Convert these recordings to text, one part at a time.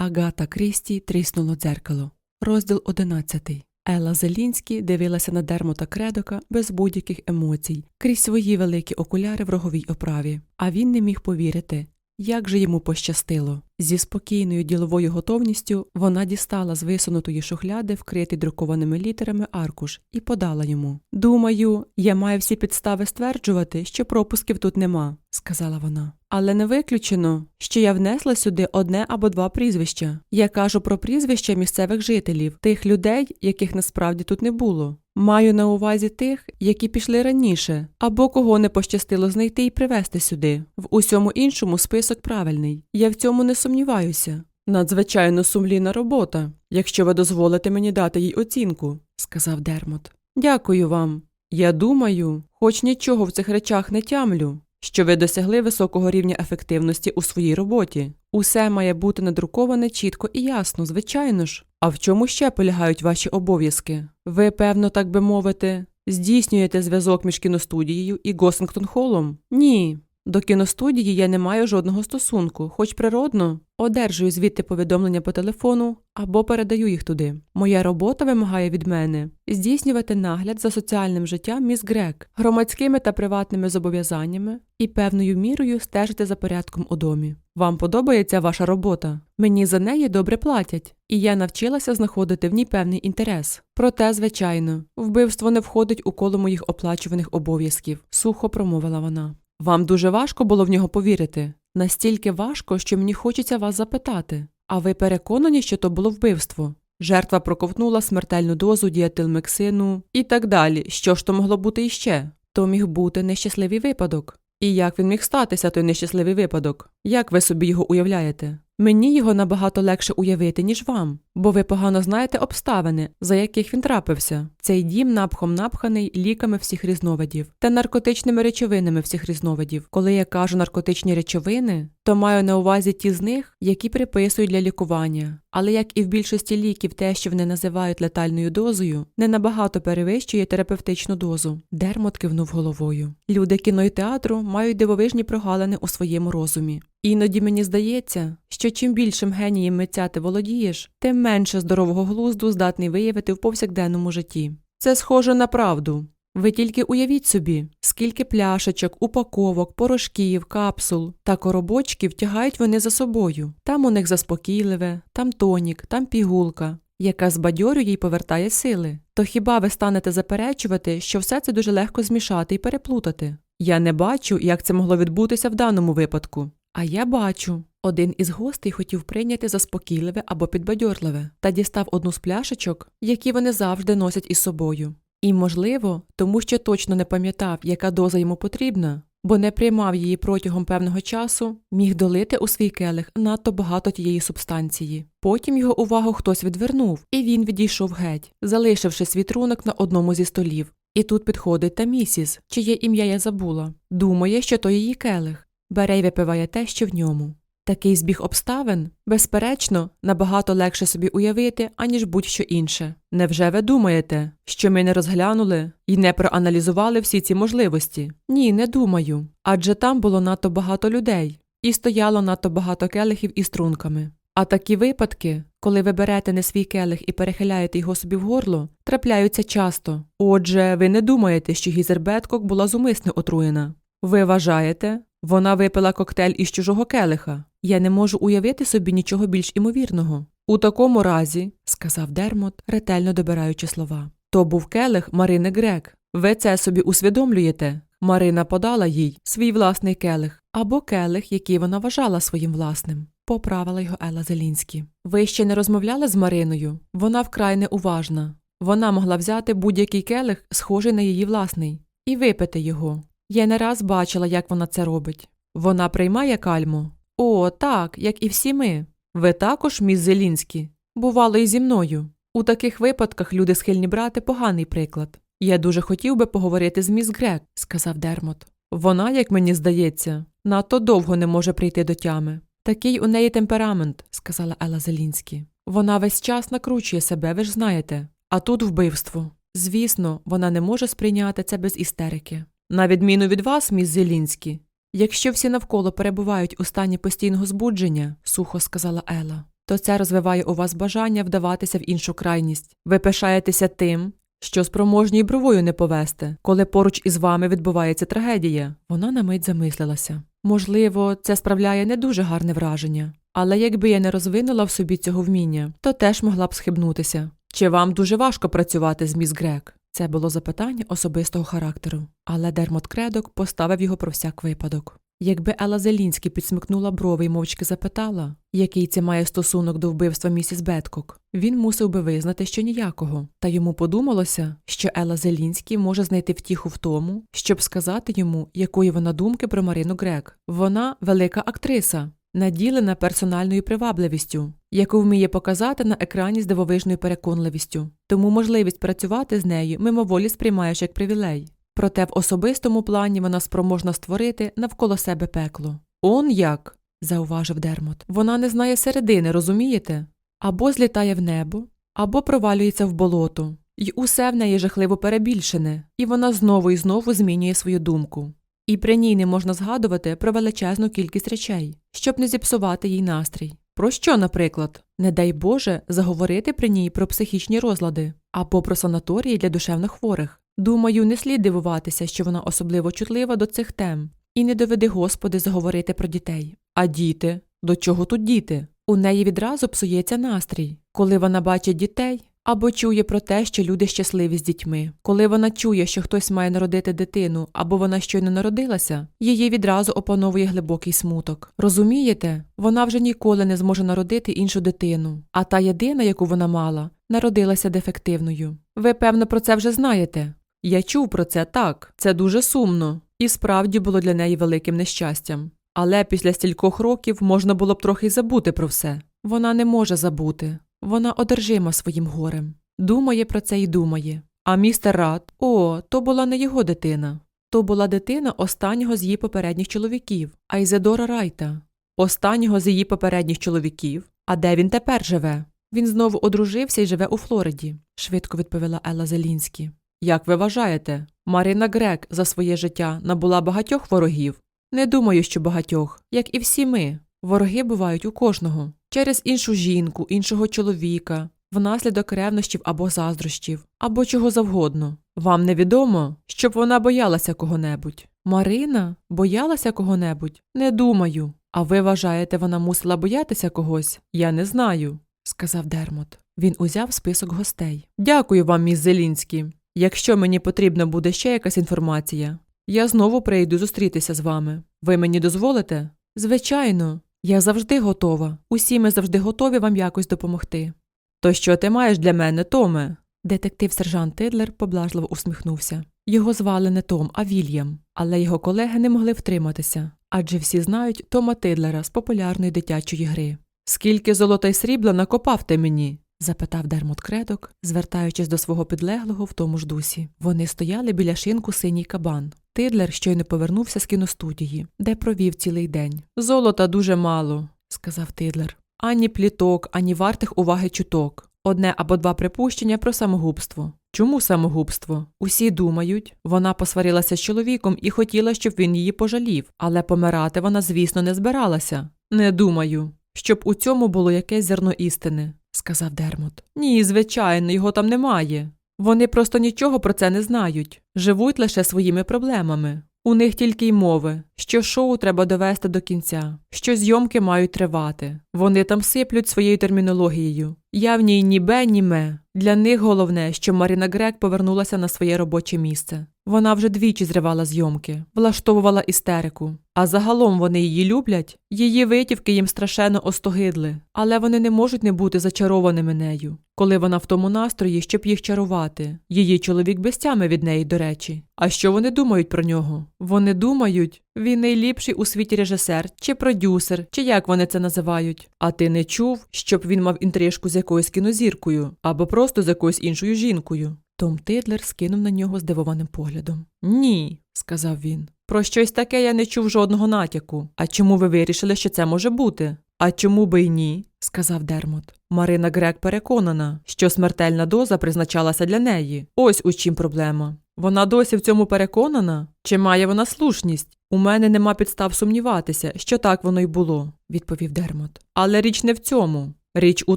Агата Крісті тріснуло дзеркало. Розділ одинадцятий. Елла Зелінський дивилася на Дермота Кредока без будь-яких емоцій, крізь свої великі окуляри в роговій оправі. А він не міг повірити, як же йому пощастило. Зі спокійною діловою готовністю вона дістала з висунутої шухляди вкритий друкованими літерами аркуш і подала йому. Думаю, я маю всі підстави стверджувати, що пропусків тут нема, сказала вона. Але не виключено, що я внесла сюди одне або два прізвища. Я кажу про прізвища місцевих жителів, тих людей, яких насправді тут не було. Маю на увазі тих, які пішли раніше, або кого не пощастило знайти і привезти сюди. В усьому іншому список правильний. Я в цьому не сумніваюся. Надзвичайно сумлінна робота, якщо ви дозволите мені дати їй оцінку, сказав Дермот. Дякую вам. Я думаю, хоч нічого в цих речах не тямлю, що ви досягли високого рівня ефективності у своїй роботі. Усе має бути надруковане чітко і ясно, звичайно ж. А в чому ще полягають ваші обов'язки? Ви, певно, так би мовити, здійснюєте зв'язок між кіностудією і Госингтон Холлом? Ні. До кіностудії я не маю жодного стосунку, хоч природно одержую звідти повідомлення по телефону або передаю їх туди. Моя робота вимагає від мене здійснювати нагляд за соціальним життям міс Грек, громадськими та приватними зобов'язаннями і певною мірою стежити за порядком у домі. Вам подобається ваша робота? Мені за неї добре платять, і я навчилася знаходити в ній певний інтерес. Проте, звичайно, вбивство не входить у коло моїх оплачуваних обов'язків, сухо промовила вона. Вам дуже важко було в нього повірити. Настільки важко, що мені хочеться вас запитати. А ви переконані, що то було вбивство? Жертва проковтнула смертельну дозу діатилмексину і так далі. Що ж то могло бути іще? То міг бути нещасливий випадок. І як він міг статися, той нещасливий випадок? Як ви собі його уявляєте? Мені його набагато легше уявити, ніж вам, бо ви погано знаєте обставини, за яких він трапився. Цей дім напхом напханий ліками всіх різновидів та наркотичними речовинами всіх різновидів. Коли я кажу наркотичні речовини, то маю на увазі ті з них, які приписують для лікування. Але як і в більшості ліків, те, що вони називають летальною дозою, не набагато перевищує терапевтичну дозу. Дермот кивнув головою. Люди кіно і театру мають дивовижні прогалини у своєму розумі. Іноді мені здається, що чим більшим генієм митця ти володієш, тим менше здорового глузду здатний виявити в повсякденному житті. Це схоже на правду. Ви тільки уявіть собі, скільки пляшечок, упаковок, порошків, капсул та коробочків тягають вони за собою. Там у них заспокійливе, там тонік, там пігулка, яка збадьорює й повертає сили. То хіба ви станете заперечувати, що все це дуже легко змішати і переплутати? Я не бачу, як це могло відбутися в даному випадку. А я бачу. Один із гостей хотів прийняти заспокійливе або підбадьорливе та дістав одну з пляшечок, які вони завжди носять із собою. І, можливо, тому що точно не пам'ятав, яка доза йому потрібна, бо не приймав її протягом певного часу, міг долити у свій келих надто багато тієї субстанції. Потім його увагу хтось відвернув, і він відійшов геть, залишивши світрунок на одному зі столів. І тут підходить та місіс, чиє ім'я я забула. Думає, що то її келих. Бере й випиває те, що в ньому. Такий збіг обставин, безперечно, набагато легше собі уявити, аніж будь-що інше. Невже ви думаєте, що ми не розглянули і не проаналізували всі ці можливості? Ні, не думаю. Адже там було надто багато людей, і стояло надто багато келихів із трунками. А такі випадки, коли ви берете не свій келих і перехиляєте його собі в горло, трапляються часто. Отже, ви не думаєте, що Гізер Беткок була зумисне отруєна. Ви вважаєте, вона випила коктейль із чужого келиха. Я не можу уявити собі нічого більш імовірного. У такому разі, сказав Дермот, ретельно добираючи слова, то був келих Марини Грек. Ви це собі усвідомлюєте? Марина подала їй свій власний келих або келих, який вона вважала своїм власним. Поправила його Ела Зелінські. Ви ще не розмовляли з Мариною? Вона вкрай неуважна. Вона могла взяти будь-який келих, схожий на її власний, і випити його. Я не раз бачила, як вона це робить. Вона приймає кальму. О, так, як і всі ми. Ви також, міс Зелінські? Бувало і зі мною. У таких випадках люди схильні брати поганий приклад. Я дуже хотів би поговорити з міс Грек, сказав Дермот. Вона, як мені здається, надто довго не може прийти до тями. Такий у неї темперамент, сказала Ела Зелінські. Вона весь час накручує себе, ви ж знаєте. А тут вбивство. Звісно, вона не може сприйняти це без істерики. На відміну від вас, міс Зелінські, якщо всі навколо перебувають у стані постійного збудження, сухо сказала Ела, то це розвиває у вас бажання вдаватися в іншу крайність. Ви пишаєтеся тим, що спроможні й бровою не повести, коли поруч із вами відбувається трагедія. Вона на мить замислилася. Можливо, це справляє не дуже гарне враження, але якби я не розвинула в собі цього вміння, то теж могла б схибнутися. Чи вам дуже важко працювати з міс Грек? Це було запитання особистого характеру, але Дермот Кредок поставив його про всяк випадок. Якби Ела Зелінський підсмикнула брови і мовчки запитала, який це має стосунок до вбивства місіс Беткок, він мусив би визнати, що ніякого. Та йому подумалося, що Ела Зелінський може знайти втіху в тому, щоб сказати йому, якої вона думки про Марину Грек. Вона велика актриса, наділена персональною привабливістю, яку вміє показати на екрані з дивовижною переконливістю. Тому можливість працювати з нею мимоволі сприймаєш як привілей. Проте в особистому плані вона спроможна створити навколо себе пекло. Он як, зауважив Дермот. Вона не знає середини, розумієте? Або злітає в небо, або провалюється в болото. І усе в неї жахливо перебільшене, і вона знову і знову змінює свою думку. І при ній не можна згадувати про величезну кількість речей, щоб не зіпсувати їй настрій. Про що, наприклад? Не дай Боже заговорити при ній про психічні розлади або про санаторії для душевних хворих. Думаю, не слід дивуватися, що вона особливо чутлива до цих тем. І не доведи Господи заговорити про дітей. А діти? До чого тут діти? У неї відразу псується настрій, коли вона бачить дітей або чує про те, що люди щасливі з дітьми. Коли вона чує, що хтось має народити дитину, або вона щойно народилася, її відразу опановує глибокий смуток. Розумієте, вона вже ніколи не зможе народити іншу дитину, а та єдина, яку вона мала, народилася дефективною. Ви, певно, про це вже знаєте. Я чув про це так, це дуже сумно, і справді було для неї великим нещастям. Але після стількох років можна було б трохи й забути про все. Вона не може забути. Вона одержима своїм горем. Думає про це і думає. А містер Рад, о, то була не його дитина. То була дитина останнього з її попередніх чоловіків, Айзедора Райта. Останнього з її попередніх чоловіків. А де він тепер живе? Він знову одружився і живе у Флориді, швидко відповіла Елла Зелінські. Як ви вважаєте, Марина Грек за своє життя набула багатьох ворогів? Не думаю, що багатьох, як і всі ми. Вороги бувають у кожного через іншу жінку, іншого чоловіка, внаслідок ревнощів або заздрощів, або чого завгодно. Вам невідомо, щоб вона боялася кого-небудь. Марина боялася кого-небудь? Не думаю. А ви вважаєте, вона мусила боятися когось? Я не знаю, сказав Дермот. Він узяв список гостей. Дякую вам, міс Зелінський. Якщо мені потрібна буде ще якась інформація, я знову прийду зустрітися з вами. Ви мені дозволите? Звичайно, я завжди готова. Усі ми завжди готові вам якось допомогти. То що ти маєш для мене, Томе? Детектив сержант Тидлер поблажливо усміхнувся. Його звали не Том, а Вільям, але його колеги не могли втриматися, адже всі знають Тома Тидлера з популярної дитячої гри. Скільки золота й срібла накопав ти мені? запитав Дермот Кредок, звертаючись до свого підлеглого в тому ж дусі. Вони стояли біля шинку синій кабан. Тидлер щойно повернувся з кіностудії, де провів цілий день. Золота дуже мало, сказав Тидлер. Ані пліток, ані вартих уваги чуток. Одне або два припущення про самогубство. Чому самогубство? Усі думають, вона посварилася з чоловіком і хотіла, щоб він її пожалів, але помирати вона, звісно, не збиралася. Не думаю, щоб у цьому було якесь зерно істини, сказав Дермот. Ні, звичайно, його там немає. Вони просто нічого про це не знають, живуть лише своїми проблемами. У них тільки й мови, що шоу треба довести до кінця, що зйомки мають тривати. Вони там сиплють своєю термінологією. Я в ній ні бе, ні ме. Для них головне, що Маріна Грек повернулася на своє робоче місце. Вона вже двічі зривала зйомки, влаштовувала істерику. А загалом вони її люблять. Її витівки їм страшенно остогидли, але вони не можуть не бути зачарованими нею, коли вона в тому настрої, щоб їх чарувати. Її чоловік без тями від неї, до речі. А що вони думають про нього? Вони думають, він найліпший у світі режисер чи продюсер, чи як вони це називають. А ти не чув, щоб він мав інтрижку з якоюсь кінозіркою або просто з якоюсь іншою жінкою. Том Тидлер скинув на нього здивованим поглядом. Ні, сказав він. Про щось таке я не чув жодного натяку. А чому ви вирішили, що це може бути? А чому би й ні? сказав Дермот. Марина Грек переконана, що смертельна доза призначалася для неї. Ось у чим проблема. Вона досі в цьому переконана? Чи має вона слушність? У мене нема підстав сумніватися, що так воно й було, відповів Дермот. Але річ не в цьому. Річ у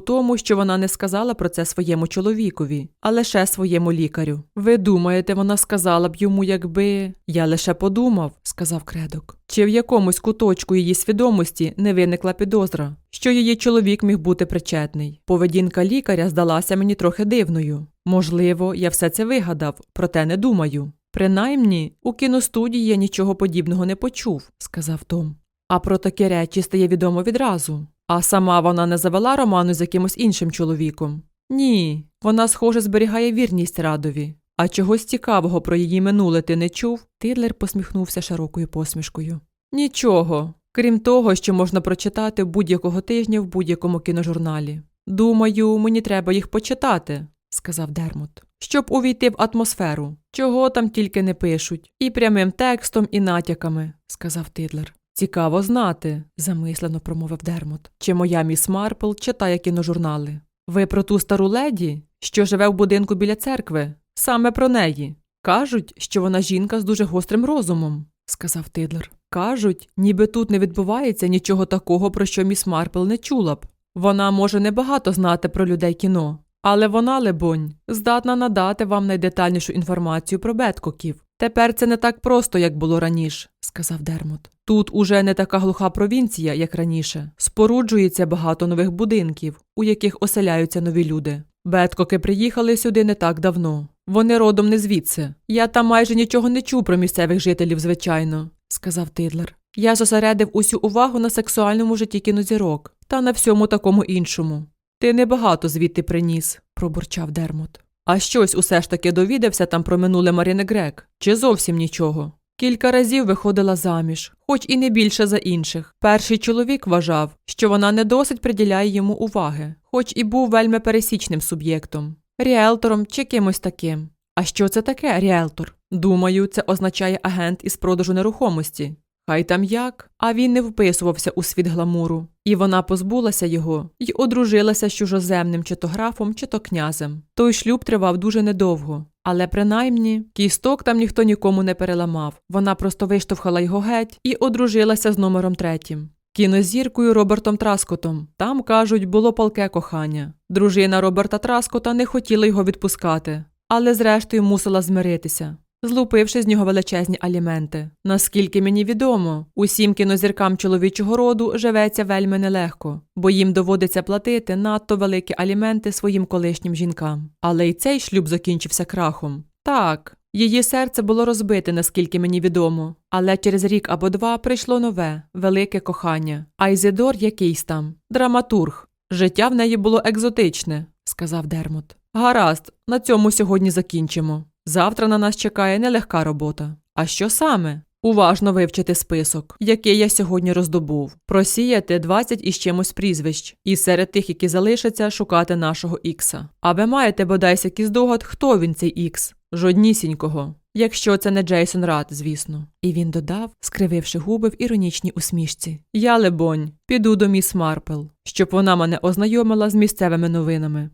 тому, що вона не сказала про це своєму чоловікові, а лише своєму лікарю. Ви думаєте, вона сказала б йому, якби. Я лише подумав, сказав кредок. Чи в якомусь куточку її свідомості не виникла підозра, що її чоловік міг бути причетний. Поведінка лікаря здалася мені трохи дивною. Можливо, я все це вигадав, проте не думаю. Принаймні, у кіностудії я нічого подібного не почув, сказав Том. А про такі речі стає відомо відразу. А сама вона не завела роману з якимось іншим чоловіком. Ні, вона, схоже, зберігає вірність радові. А чогось цікавого про її минуле ти не чув? Тидлер посміхнувся широкою посмішкою. Нічого, крім того, що можна прочитати будь-якого тижня в будь-якому кіножурналі. Думаю, мені треба їх почитати, сказав Дермот, щоб увійти в атмосферу. Чого там тільки не пишуть, і прямим текстом, і натяками, сказав Тидлер. Цікаво знати, замислено промовив Дермот. Чи моя міс Марпл читає кіножурнали? Ви про ту стару леді, що живе в будинку біля церкви? Саме про неї. Кажуть, що вона жінка з дуже гострим розумом, сказав Тидлер. Кажуть, ніби тут не відбувається нічого такого, про що міс Марпл не чула б. Вона може небагато знати про людей кіно, але вона, лебонь, здатна надати вам найдетальнішу інформацію про Беткоків. Тепер це не так просто, як було раніше, сказав Дермот. Тут уже не така глуха провінція, як раніше. Споруджується багато нових будинків, у яких оселяються нові люди. Беткоки приїхали сюди не так давно. Вони родом не звідси. Я там майже нічого не чув про місцевих жителів, звичайно, сказав Тидлер. Я зосередив усю увагу на сексуальному житті кінозірок та на всьому такому іншому. Ти небагато звідти приніс, пробурчав Дермот. А щось усе ж таки довідався там про минуле Маріни Грек, чи зовсім нічого. Кілька разів виходила заміж, хоч і не більше за інших. Перший чоловік вважав, що вона не досить приділяє йому уваги, хоч і був вельми пересічним суб'єктом, ріелтором чи кимось таким. А що це таке ріелтор? Думаю, це означає агент із продажу нерухомості. Хай там як, а він не вписувався у світ гламуру, і вона позбулася його і одружилася з чужоземним чи то графом, чи то князем. Той шлюб тривав дуже недовго, але принаймні кісток там ніхто нікому не переламав. Вона просто виштовхала його геть і одружилася з номером третім. Кінозіркою Робертом Траскотом. Там, кажуть, було палке кохання. Дружина Роберта Траскота не хотіла його відпускати, але зрештою мусила змиритися злупивши з нього величезні аліменти. Наскільки мені відомо, усім кінозіркам чоловічого роду живеться вельми нелегко, бо їм доводиться платити надто великі аліменти своїм колишнім жінкам. Але й цей шлюб закінчився крахом. Так, її серце було розбите, наскільки мені відомо, але через рік або два прийшло нове, велике кохання. Айзедор якийсь там, драматург. Життя в неї було екзотичне, сказав Дермот. Гаразд, на цьому сьогодні закінчимо. Завтра на нас чекає нелегка робота. А що саме? Уважно вивчити список, який я сьогодні роздобув, просіяти 20 із чимось прізвищ, і серед тих, які залишаться, шукати нашого ікса. А ви маєте бодайся якийсь здогад, хто він цей ікс? Жоднісінького. Якщо це не Джейсон Рад, звісно. І він додав, скрививши губи в іронічній усмішці. Я, лебонь, піду до міс Марпл, щоб вона мене ознайомила з місцевими новинами.